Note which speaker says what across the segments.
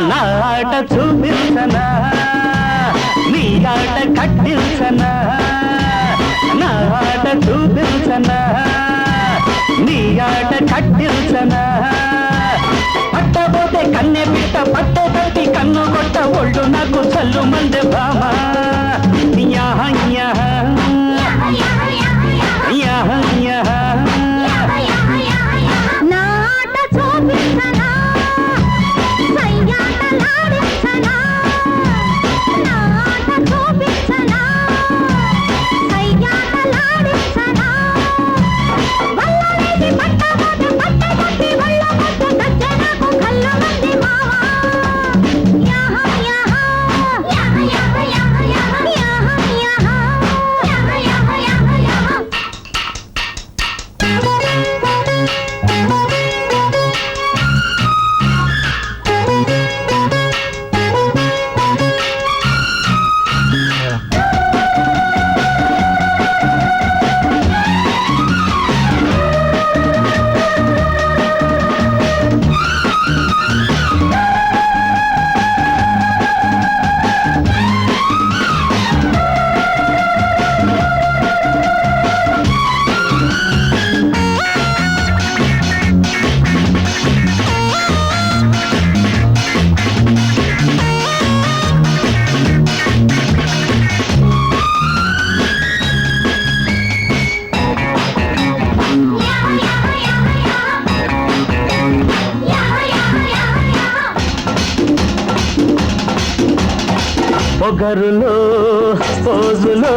Speaker 1: నాట చూపించనా నీ ఆట కట్టించనా?
Speaker 2: నాట చూపించనా నీ ఆట కట్టించనా? పట్టబోతే కన్నె పిట్ట పట్టే తట్టి కన్ను కొట్ట ఒళ్ళు నాకు చల్లు
Speaker 1: పొగరులో పోజులో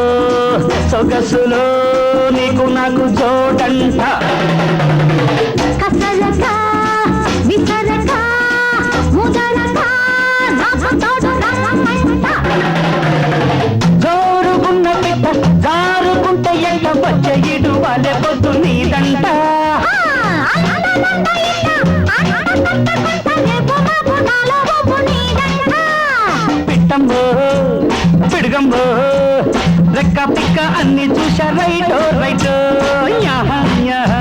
Speaker 1: సొగసులో నీకు నాకు చోటంట లెక్క పిక్క అన్ని చూసా రైటో రైటో యాహ యాహ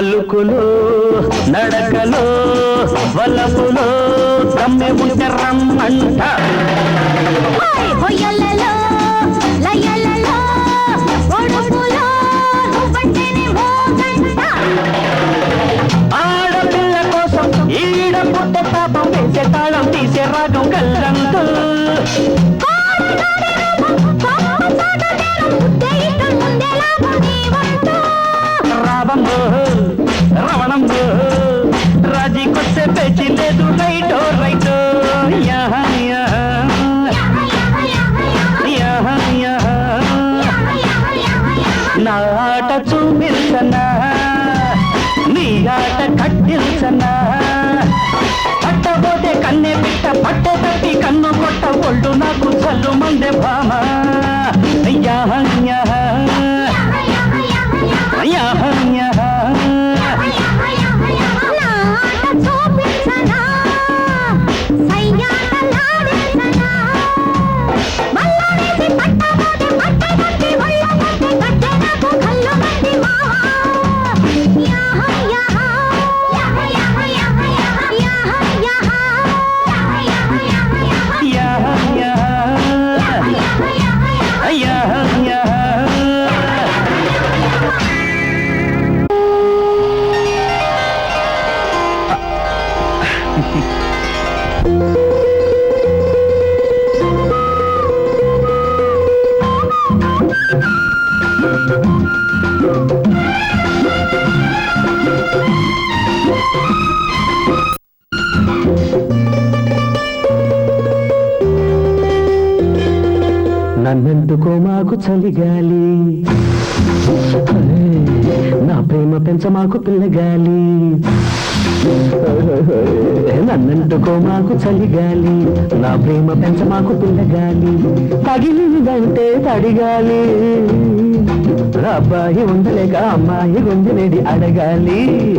Speaker 1: పలుకులు నడకలు వలపులు కమ్మె ఉంటే రమ్మంట. లయలు పట్టబోతే కన్నే పిట్ట పట్టే తప్పి కన్ను కొట్ట ఒళ్ళు నాకు చల్లు మందే భామ. అయ్యా. నాకు చలిగాలి. నా ప్రేమ పెంచమాకు పిల్లగాలి. నన్నంటుకో మాకు చలిగాలి. నా ప్రేమ పెంచమాకు పిల్లగాలి. తగిలిందంటే తడిగాలి. అబ్బాయి ఉండలేక అమ్మాయి గుంజనేడి అడగాలి.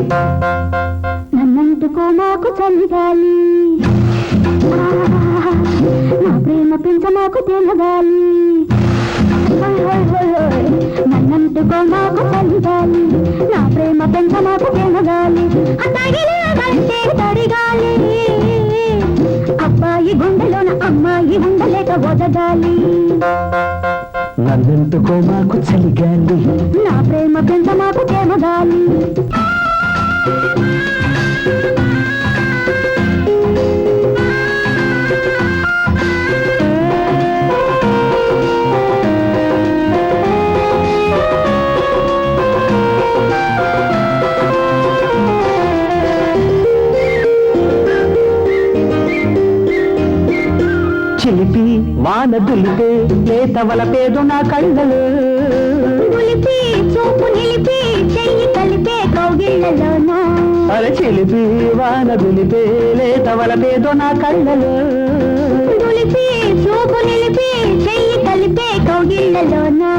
Speaker 2: నన్నంటుకో మాకు చలిగాలి. నా ప్రేమ పెంచమాకు తెలగాలి నన్నంటుకో నాకు పంచాలి నా ప్రేమ పెంచ నాకు పెనగాలి అతగిలినంటే తడిగాలి అబ్బాయి గుండెలోన అమ్మాయి ఉండలేక వదగాలి
Speaker 1: నన్నంటుకో నాకు చలిగాలి
Speaker 2: నా ప్రేమ పెంచ నాకు పెనగాలి Thank you.
Speaker 1: చిలిపి వాన దులిపే లేతవల పేదు నా కళ్ళలు.
Speaker 2: పులిపి చూపు నిలిపి చెయ్యి కలిపే కౌగిళ్ళలోనా.
Speaker 1: అర చిలిపి వాన దులిపే లేతవల పేదు నా కళ్ళలు.
Speaker 2: పులిపి చూపు నిలిపి చెయ్యి కలిపే కౌగిళ్ళలోనా.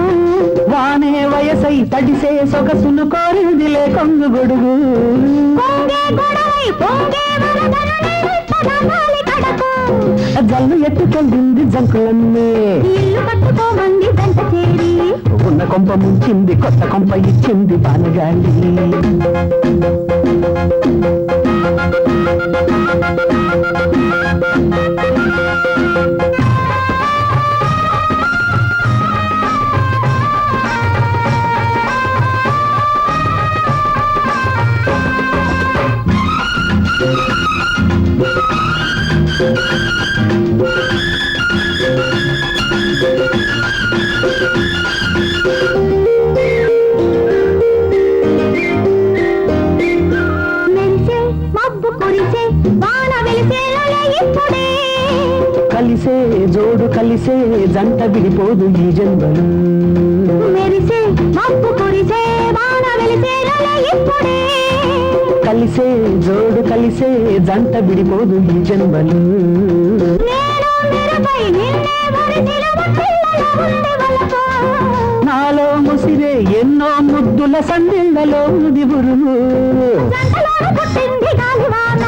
Speaker 1: వానే వయసై తడిసే సొగసును కోరిందిలే కొంగు గొడుగు.
Speaker 2: పొంగే గొడవై పొంగే
Speaker 1: జల్లు ఎత్తుకెళ్ళింది జంకులన్నీ.
Speaker 2: ఇల్లు కట్టుకోమంది జంట చేరి.
Speaker 1: ఉన్న కొంప ముంచింది కొత్త కొంప ఇచ్చింది బానగాలి
Speaker 2: మెరిసే
Speaker 1: కలిసే జోడు కలిసే జంట విడిపోదు ఈ జన్మలు.
Speaker 2: మెరిసే మబ్బు కురిసే వాన వెలిసేలా ఇప్పుడే.
Speaker 1: కలిసే జోడు కలిసే జంట విడిపోదు ఈ జన్మలు. నాలో ముసిరే ఎన్నో ముద్దుల సందిళ్ళలో
Speaker 2: గాలివాన.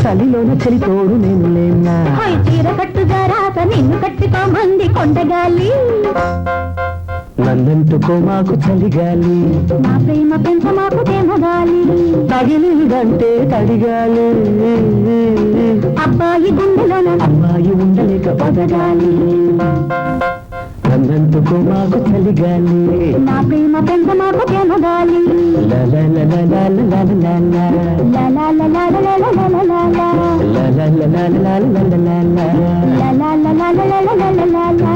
Speaker 1: చలిలోన చలితోడు నేను లేనా?
Speaker 2: హోయ్ చీర కట్టుగా రాక నిన్ను కట్టుకోమంది కొండగాలి.
Speaker 1: నన్నంటుకో మాకు చలిగాలి.
Speaker 2: నా ప్రేమ పెంచ మాకు తేమగాలి.
Speaker 1: తగిలిదంటే తడిగాలి.
Speaker 2: అబ్బాయి గుండెలోన
Speaker 1: అమ్మాయి ఉండలేక బదగాలి నన్నంటుకో మాకు చలిగాలి.
Speaker 2: నా ప్రేమ పెంచ మాకు காதாலி லா லா லா லா